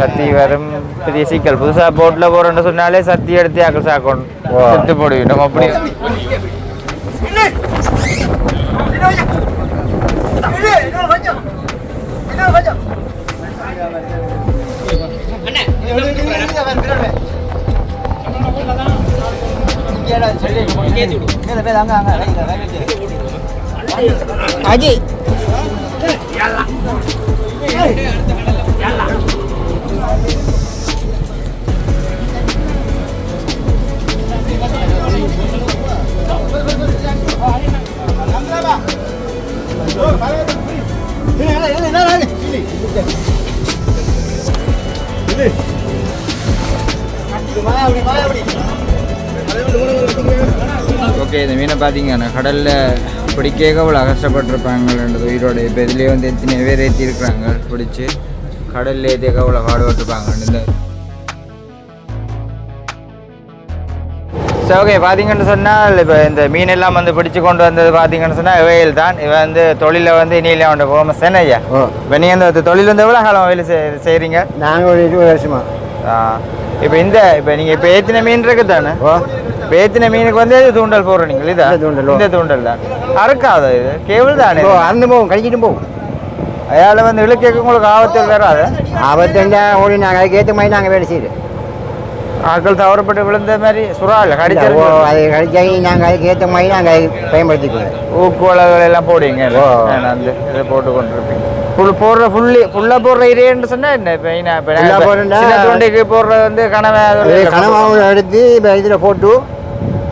சத்தி வரும் பெரிய சிக்கல் புதுசா போட்ல போறோம்னு சொன்னாலே சத்தி எடுத்து அக்கல் சாக்கணும் செத்து போடுவோம் நம்ம அப்படி அஜி ஓகே இந்த மீனை பார்த்தீங்கன்னா கடலில் பிடிக்க எவ்வளோ கஷ்டப்பட்டிருப்பாங்கன்றது உயிரோட இப்போ இதுலேயே வந்து எத்தனை பேர் ஏற்றி இருக்கிறாங்க பிடிச்சி கடலில் ஏற்றி எவ்வளோ பாடுபட்டிருப்பாங்கன்னு இந்த சரி ஓகே பார்த்தீங்கன்னு சொன்னால் இப்போ இந்த மீன் எல்லாம் வந்து பிடிச்சு கொண்டு வந்தது பார்த்தீங்கன்னு சொன்னால் இவையில் தான். இவன் வந்து தொழிலை வந்து இனியில அவன் போகாம சென்னையா? ஓ இப்போ நீங்கள் இந்த தொழில் வந்து எவ்வளோ காலம் வேலை செய் செய்கிறீங்க நாங்கள் ஒரு இருபது வருஷமா. இப்போ இந்த இப்போ நீங்கள் இப்போ ஏற்றின மீன் இருக்கு தானே இப்போ ஏற்றின மீனுக்கு வந்து இது தூண்டல் போடுறோம் நீங்கள் இதா? தூண்டல். இந்த தூண்டல் தான். அறுக்காத இது? கேபிள் தானே ஓ அறந்து போகும் கழிச்சிட்டு போகும் அயால வந்து இழுக்க உங்களுக்கு ஆபத்தில் வராது? ஆபத்தண்டா ஓடி நாங்கள் அதுக்கு ஏற்ற மாதிரி நாங்கள் வேலை செய்யுது ஆட்கள் தவறப்பட்டு விழுந்த மாதிரி சுறா இல்லை ஓ கடிச்சிருக்கு அது கழிச்சாகி நாங்கள் அதுக்கு ஏற்ற மாதிரி நாங்கள் பயன்படுத்திக்குவோம் ஊக்குவலகள் எல்லாம் போடுவீங்க. அந்த இதை போட்டு கொண்டு இருப்பீங்க ஃபுல் போடுற ஃபுல்லி ஃபுல்லாக போடுற இதேன்னு சொன்னா என்ன? நான் இப்போ தூண்டிக்கு போடுறது வந்து கனவை கனவாவும் எடுத்து இப்போ இதில் போட்டு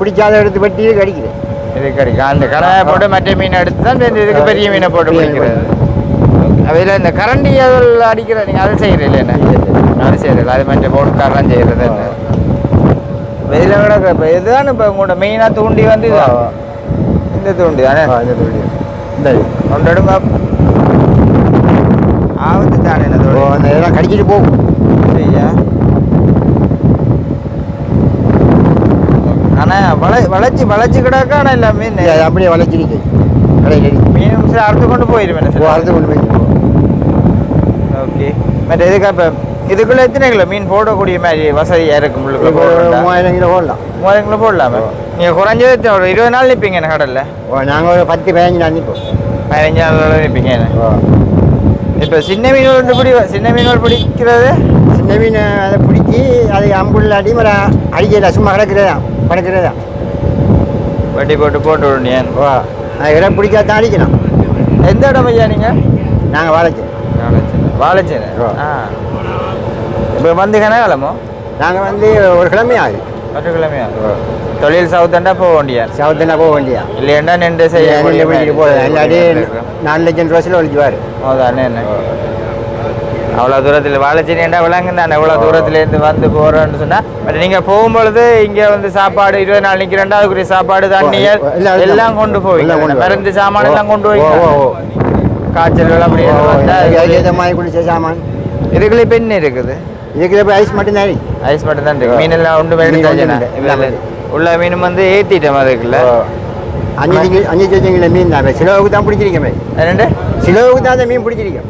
பிடிச்சாத எடுத்து வெட்டி கடிக்குது. இது கிடைக்கும் அந்த கனவை போட்டு மற்ற மீனை எடுத்து தான் இந்த இதுக்கு பெரிய மீனை போட்டு பிடிக்கிறது. அதில் இந்த கரண்டி அதில் அடிக்கிற நீங்கள் அதை செய்கிறீங்க என்ன? அது செய்யறதில்ல. அது மற்ற போட்டுக்காரெல்லாம் செய்கிறது என்ன? இதில் விட இப்போ இதுதான் இப்போ உங்களோட மெயினாக தூண்டி வந்து இந்த தூண்டி தானே? இந்த தொழில் இந்த இது. ஒன்று எடுங்க ஆபத்து தானே ஓ அந்த இதெல்லாம் கடிச்சிட்டு போகும் சரியா? ஆனால் வள வளைச்சி வளைச்சி கிடக்கா ஆனால் இல்லை மீன் இது அது அப்படியே வளைச்சிருக்கு கடையில் மீன் சில அறுத்து கொண்டு போயிருவேன் ஓ அறுத்து கொண்டு போய் ஓகே. மற்ற இதுக்கு அப்போ இதுக்குள்ள எத்தனை கிலோ மீன் போடக்கூடிய மாதிரி வசதியாக இருக்கும் உங்களுக்கு இப்போ மூவாயிரம் கிலோ போடலாம். மூவாயிரம் கிலோ போடலாமா? நீங்கள் குறைஞ்சது ஒரு இருபது நாள் நிற்பீங்க கடலில்? ஓ நாங்கள் ஒரு பத்து பதினஞ்சு நாள் நிற்போம் பதினஞ்சு நாள் நிற்பீங்க ஓ. இப்போ சின்ன மீன்கள் வந்து பிடி சின்ன மீன்கள் பிடிக்கிறது. சின்ன மீன் அதை பிடிச்சி அதை அம்புள்ள அடி மர அடிக்கல சும்மா கிடக்கிறதா? படுக்கிறதா? வட்டி போட்டு போட்டு விடுங்க ஓ அது இடம் பிடிக்காதான் அடிக்கணும். எந்த இடம் ஐயா நீங்கள் நாங்கள் வாழைச்சு. வாழைச்சேனை. ஆ. இப்போ வந்து கனகாலமோ? நாங்கள் வந்து ஒரு கிழமை ஆகுது தொழில் சவுத்தண்டா போக வேண்டியா சவுத்தனா போக வேண்டியா இல்லையண்டா நின்று செய்ய போகிறேன் இல்லாட்டி நாலு லட்சம் ரூபாய்ச்சில் ஒழிச்சுவார் அதானே என்ன அவ்வளோ தூரத்தில் வாழைச்சேனியண்டா விளங்கு தானே எவ்வளோ தூரத்துலேருந்து வந்து போகிறோன்னு சொன்னால் பட் நீங்கள் போகும்பொழுது இங்கே வந்து சாப்பாடு இருபது நாள் நிற்கிறேன்டா அதுக்குரிய சாப்பாடு தண்ணியல் எல்லாம் கொண்டு போவீங்க மருந்து. சாமான் எல்லாம் கொண்டு போவீங்க. காய்ச்சல் அப்படி வந்தால் அதுக்கேற்ற மாதிரி குளிச்ச சாமான் இதுக்குள்ளே பெண் இருக்குது இப்போ ஐஸ் மட்டும் தானே ஐஸ் மட்டும் தான் இருக்கு. மீன் எல்லாம் எல்லாம் இதில் உள்ள மீன் வந்து ஏற்றிட்டோம் அதுக்குள்ள அஞ்சு அஞ்சு கிலோ மீன் தான். சிலவுக்கு தான் பிடிச்சிருக்கேன் ரெண்டு சிலவுக்கு தான் அந்த மீன் பிடிச்சிருக்கேன்.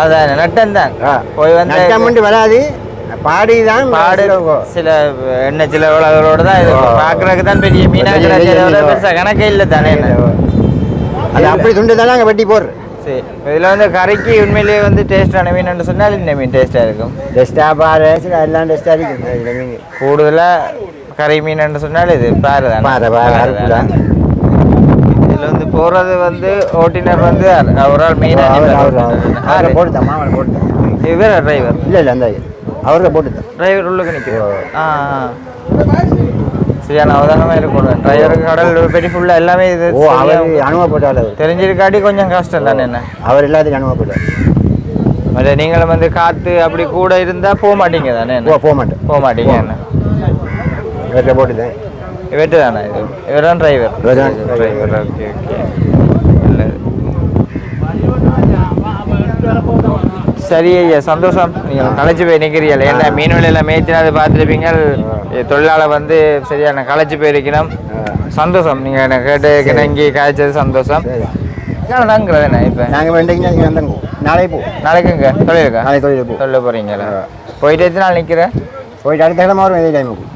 அதான் நட்டம் தான். போய் வந்து நட்டமண்டு வராது. பாடி தான் பாடு. சில எண்ணெய் சில உலகளோட தான் இது. பார்க்கறதுக்கு தான் பெரிய மீனா பெரிய கிடைச்சதை மீன். விட ஓ. பெருசா கணக்கே இல்லை தானே என்ன? அது அப்படி துண்டு தானே அங்கே வெட்டி போடுறேன் சரி இதில் வந்து கறிக்கு உண்மையிலேயே வந்து டேஸ்டான மீன் சொன்னால் இந்த மீன் டேஸ்ட்டாக இருக்கும்? டெஸ்ட்டாக சில எல்லாம் டெஸ்ட்டாக இருக்குது இந்த மீன். கூடுதலாக கறி மீன் சொன்னால் இது பாரு தான்? பாறை, பாறை, தான். இதில் வந்து போகிறது வந்து ஓட்டினர் வந்து ஒரு ஆள் மெயினாக போட்டுத்தான் மாவளை போட்டுத்தான். இவர் டிரைவர் இல்லை இல்லை அந்த அவரை போட்டுத்தான். டிரைவர் உள்ளுக்கு நிற்கிறோம் ஆ ஆ. சரியான அவதானமாக இருக்கணும். டிரைவருக்கு கடல் பெரிய ஃபுல்லாக எல்லாமே இது ஓ அவர் அவர். தெரிஞ்சிருக்காட்டி கொஞ்சம் கஷ்டம் தானே என்ன? அவர் எல்லாத்துக்கும் அனுபவப்பட்டார். மற்ற நீங்களும் வந்து காற்று அப்படி கூட இருந்தால் போக மாட்டீங்க தானே என்ன? போக மாட்டேன். போக மாட்டீங்க என்ன? இவர்கிட்ட போட்டுதான் இவர்ட்டு தானே இது? இவர் தான் டிரைவர் டிரைவர் ஓகே ஓகே. சரி ஐயா சந்தோஷம். நீங்கள் களைச்சு போய் நிற்கிறீர்கள் ஏன்னா மீன் விலையில மேய்த்தினா அதை பார்த்துருப்பீங்க. தொழிலாளர் வந்து சரியான களைச்சு போயிருக்கணும். சந்தோஷம். நீங்கள் என்ன கேட்டு இங்கே காய்ச்சது சந்தோஷம். நாங்கிறது என்ன இப்போ? நாங்கள் வேண்டிங்கன்னா நீங்கள் வந்தாங்க. நாளைக்கு போ. நாளைக்குங்க? தொழிலுக்கா? நாளைக்கு தொழில் போ. சொல்ல போகிறீங்களா போயிட்டு எத்தனை நாள் நிற்கிறேன் போயிட்டு அடுத்த கிழமை வரும் இதே டைமுக்கு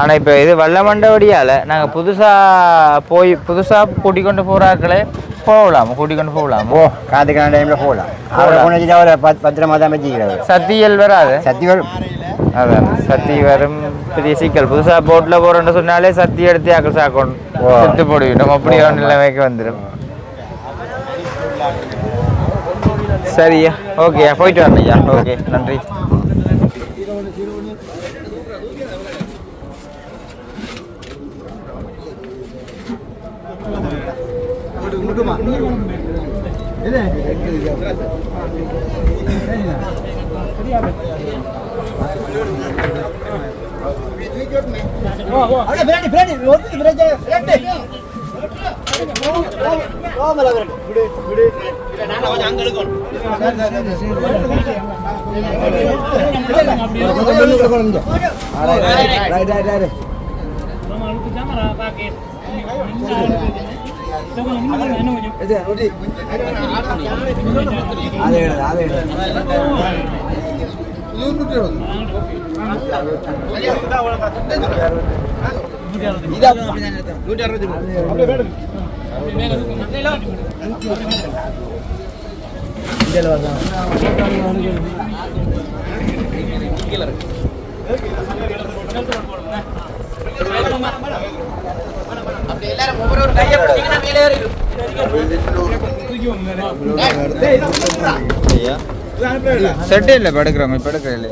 ஆனால் இப்போ இது வல்லமண்டபடியால் நாங்கள் புதுசாக போய் புதுசாக கூட்டிக் கொண்டு போகிறாக்களே போகலாம்? கூட்டிக் கொண்டு போகலாம்? ஓ காத்துக்கான டைமில் போகலாம். அவரை கொண்டு பத் பத்திரமா தான் வச்சுக்கிறாரு. சத்தியல் வராது. சத்தி வரும் அதான் சத்தி வரும் பெரிய சிக்கல் புதுசாக போட்டில் போகிறோன்னு சொன்னாலே சத்தி எடுத்து ஆக்கள் சாக்கணும். செத்து போடுவிடும் அப்படி ஒரு நிலைமைக்கு வந்துடும் சரியா ஓகேயா போயிட்டு வரேன் ஐயா ஓகே நன்றி அப்படியே பிராண்டி பிராண்டி ஒட்டு பிராண்டி பிராண்டி கோமல அதே அதே நூற்றி அறுபது இதாக இருக்கும் எல்லாரும் ஒவ்வொரு கையை பிடிச்சிங்கன்னா மேலே இருக்கும் ஐயா செட்டே இல்லை படுக்கிறோம் இப்போ எடுக்கிற இல்லை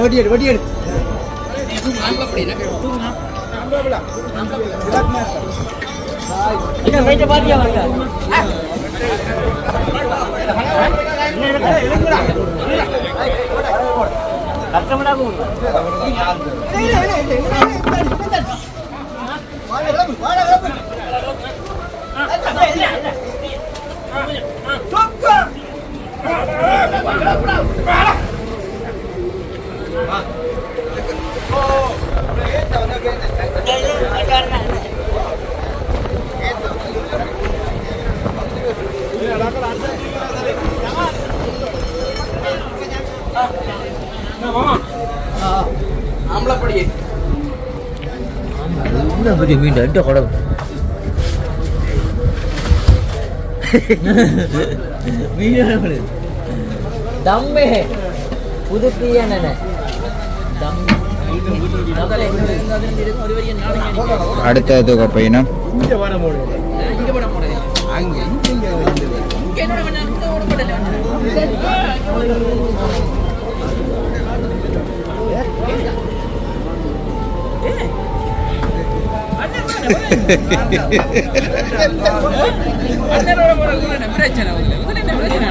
வட்டி எடு வட்டி எடு. கஷ்டப்படாம பெரிய மீன் அட்ட தம்மு. புதுப்பிய அடுத்தது பையனும் பிரச்சனை பிரச்சனை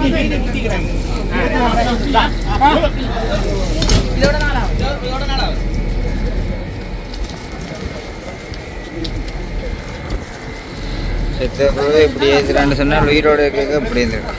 குளத்துக்கு செத்த பிறகு இப்படி ஏசுறான்னு சொன்னால் உயிரோடு இருக்க. இப்படி இருந்திருக்கும்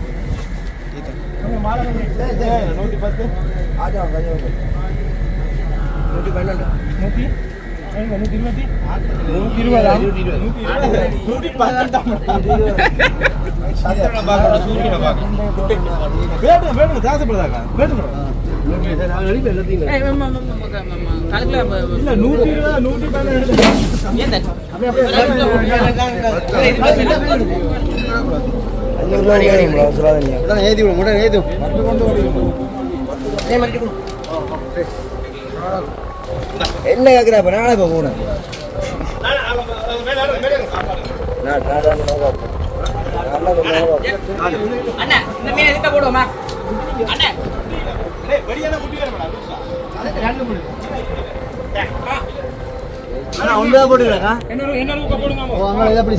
நூற்றி பத்து நூற்றி பன்னெண்டு நூற்றி நூற்றி இருபத்தி நூற்றி இருபதா நூற்றி இருபது நூற்றி பதினெட்டாம் தாசப்படுதாக்கா பேட்டுங்க பதினெட்டு கேட்குறா இப்போ நானே இப்போ போனேன் அண்ணா இந்த மீன் எதுக்க போடுவோமா அண்ணா ஒன்றா போட்டுக்கிறா ஓ அங்கே இதை அப்படி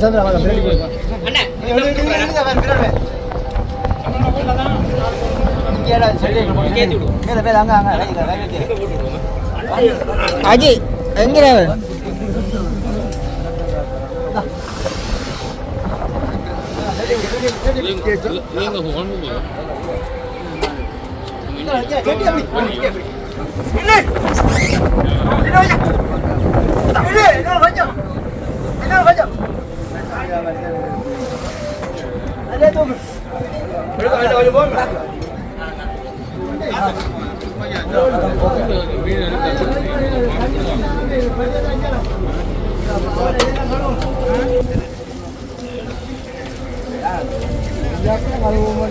Jangan kalau mau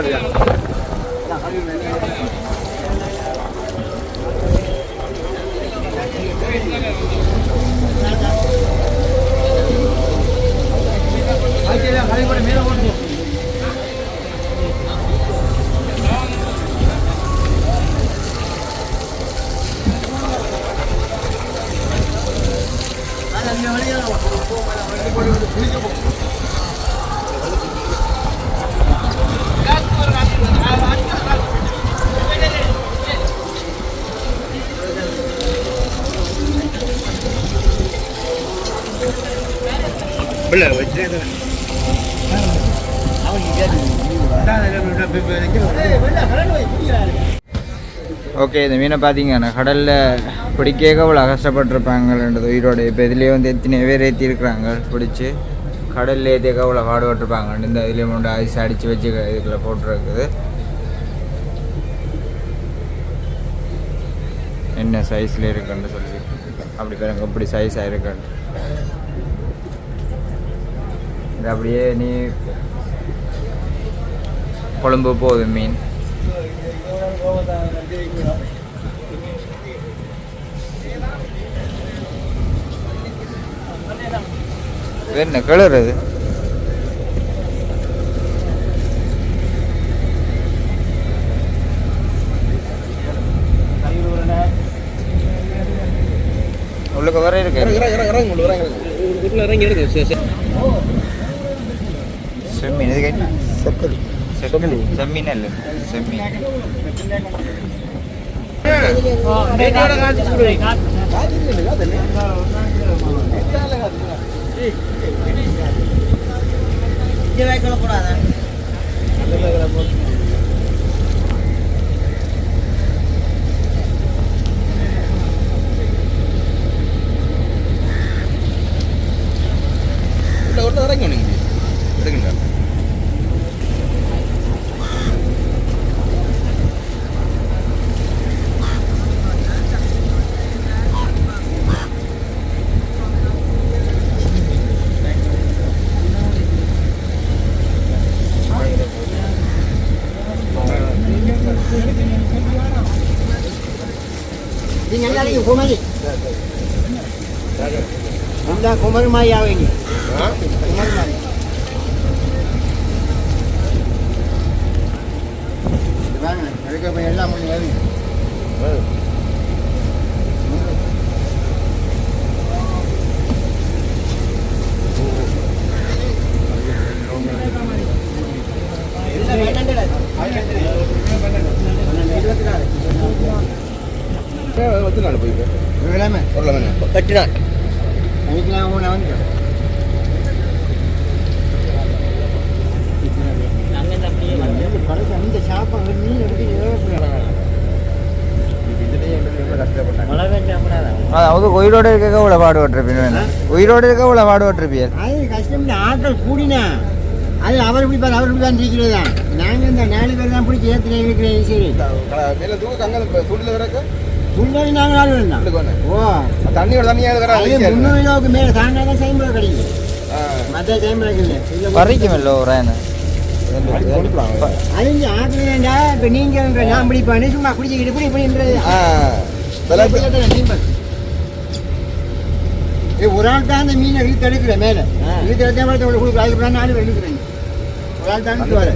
Olha. Okay இந்த மீனை பார்த்தீங்கன்னா கடலில் பிடிக்க அவ்வளோ கஷ்டப்பட்டிருப்பாங்கன்றது உயிரோட இப்போ இதுலேயே வந்து எத்தனை பேர் ஏற்றி இருக்கிறாங்க பிடிச்சி. கடலில் ஏற்றிக்க இவ்வளோ பாடுபட்டிருப்பாங்க இந்த இதுலேயே கொண்டு ஐஸ் அடித்து வச்சு இதுக்குள்ளே போட்டுருக்குது. என்ன சைஸில் இருக்குன்னு சொல்லி. அப்படி பாருங்க இப்படி சைஸாக ஆயிருக்குன்னு இது அப்படியே நீ கொழம்பு போகுது மீன். என்ன கலர் அது உள்ளுக்கு வர இருக்கு செம்மீன் இறங்கி கேட்டு செப்பல் செம்மீன் செம்மீன் ఇది కానీ సెక్కలు సెక్కలు సెమ్మినల్ సెమ్మి ഇറങ്ങി എടുക്കണ്ട ஆவீங்க. குமரி மாதிரி இது பாருங்க எடுக்க போய் எல்லாம் பண்ணி ஏறுங்க. இருபத்தி நாலு. பத்து நாள் போயிட்டு இவ்வளவு ஒரு எட்டு நாள். வந்து இந்த சாப்பாடு மீன் எடுத்து அதாவது உயிரோடு இருக்க இவ்வளோ பாடுபட்டிருப்பீங்க. உயிரோடு இருக்க இவ்வளோ பாடுபட்டிருப்பீங்க. அது கஷ்டம் ஆட்கள் கூடினா. அது அவர் பிடிப்பார் அவர் பிடிப்பார் இருக்கிறது தான் நாங்கள் இந்த நாலு பேர் தான் பிடிச்சி ஏற்றுறேன் இருக்கிறேன் சரி. மேல தூக்கு அங்க துண்டில் வரக்க முன்னாடி நாங்கள் உள்ளுக்கு வந்து ஓ. தண்ணியோட தண்ணியாக அது முந்நூறு கிலோவுக்கு மேலே தாண்டா தான் சைம்பளம் கிடைக்கும் மற்ற சைம்பளம் இல்லை ஒரு என்ன அது இங்கே ஆட்கள் வேண்டா இப்போ நீங்கள் நான் பிடிப்பானே சும்மா குடிச்சிக்கிட்டு இப்படி இப்படின்றது ஏ ஒரு ஆள் தான் அந்த மீனை இழுத்து எடுக்கிற மேலே. இழுத்து எடுத்தா மட்டும் உங்களுக்கு கொடுக்குற அதுக்கு நாலு பேர் எடுக்கிறேங்க ஒரு ஆள் தான் வர.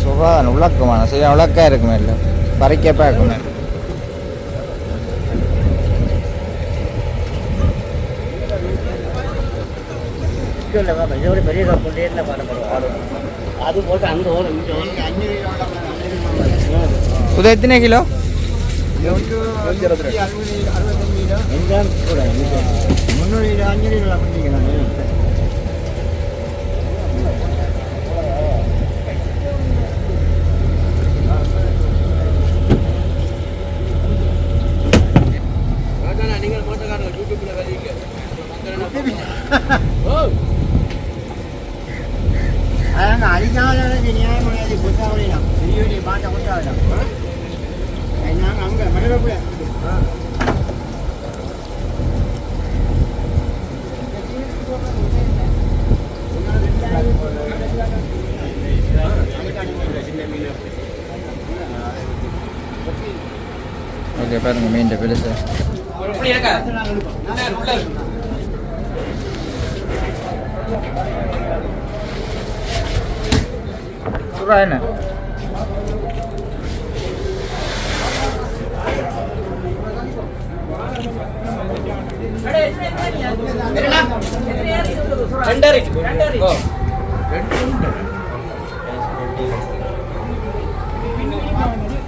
சுகாதாரம் உலக்கமான சரியா உலக்கா இருக்குமே இல்லை பறிக்கப்பா இருக்குமே பெரிய அது போட்டு அஞ்சு இது எத்தனை கிலோ? முன்னூறு கிலோ அஞ்சு கிலோ பண்ணிக்கலாம் நீங்கள் மோட்டக்காரங்க யூடியூப்ல வரீங்க அதாங்க அதிகாலைக்கு நியாயமானது புத்தாவளிலாம் பெரிய பாட்டை புத்தாவலாம் நாங்கள் அங்கே மண்டபத்தில் ஓகே பாருங்க மீன் பெருசு. ஒரு இப்படி இருக்கா. உள்ள இருக்கு, என்ன? ரெண்டரை ஓ.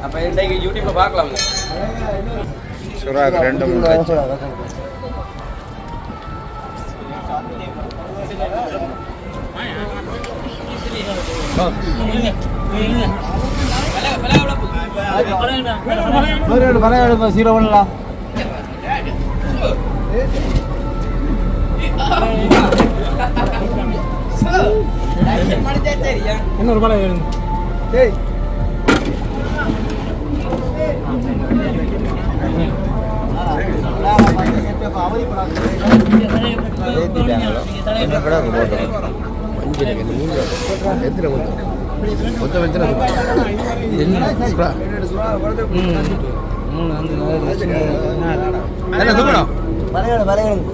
அப்ப இன்றைக்கு யூடியூப்ல பார்க்கலாம். சுறாக்கு ரெண்டு மூணு லட்சம் சீரோ பண்ணலாம். இன்னொரு படம் வேணும். என்ன கூட போட்டோம் எத்தனை மொத்தம் மொத்தம் எத்தனை என்ன தூக்கணும் வரையணும் வரையணும்